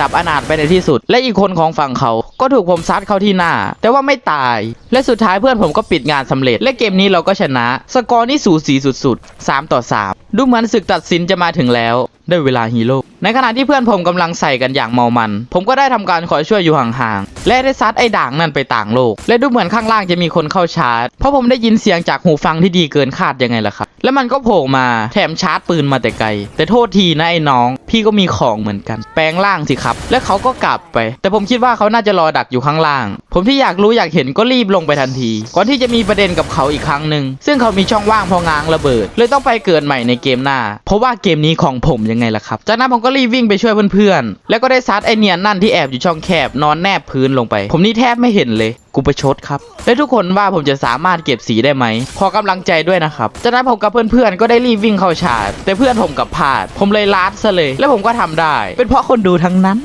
ดับอนาถไปในที่สุด และอีกคนของฝั่งเขาก็ถูกผมซัดเข้าที่หน้า แต่ว่าไม่ตาย และสุดท้ายเพื่อนผมก็ปิดงานสำเร็จ และเกมนี้เราก็ชนะ สกอร์นี่สูสีสุดๆ3ต่อ3ดูเหมือนศึกตัดสินจะมาถึงแล้ว ได้เวลาฮีโร่ ในขณะที่เพื่อนผมกำลังใส่กันอย่างเมามัน ผมก็ได้ทำการคอช่วยอยู่ห่างๆ และได้ซัดไอ้ด่างนั่นไปต่างโลก และดูเหมือนข้างล่างจะมีคนเข้าชาร์จ เพราะผมได้ยินเสียงจากหูฟังที่ดีเกินคาดยังไงล่ะครับ แล้วมันก็โผล่มาแถมชาร์จปืนมาแต่ไกล แต่โทษทีนะไอ้น้อง พี่ก็มีของเหมือนกัน แปลงร่างสิครับ และเขาก็กลับไป แต่ผมคิดว่าเขาน่าจะรอดักอยู่ข้างล่าง ผมที่อยากรู้อยากเห็นก็รีบลงไปทันที ก่อนที่จะมีประเด็นกับเขาอีกครั้งหนึ่งซึ่งเขามีช่องว่างพอง้างระเบิด เลยต้องไปเกิดใหม่ในเกมหน้า เพราะว่าเกมนี้ของผมยังไงล่ะครับ จากนั้นผมก็รีบวิ่งไปช่วยเพื่อนๆ แล้วก็ได้ซัดไอเนียนนั่นที่แอบอยู่ช่องแคบนอนแนบพื้นลงไป ผมนี่แทบไม่เห็นเลยกูประชดครับ และทุกคนว่าผมจะสามารถเก็บสีได้ไหม ขอกำลังใจด้วยนะครับ จากนั้นผมกับเพื่อนๆ ก็ได้รีบวิ่งเข้าชาร์จแต่เพื่อนผมกับพลาด ผมเลยลาดซะเลย และผมก็ทำได้ เป็นเพราะคนดูทั้งนั้น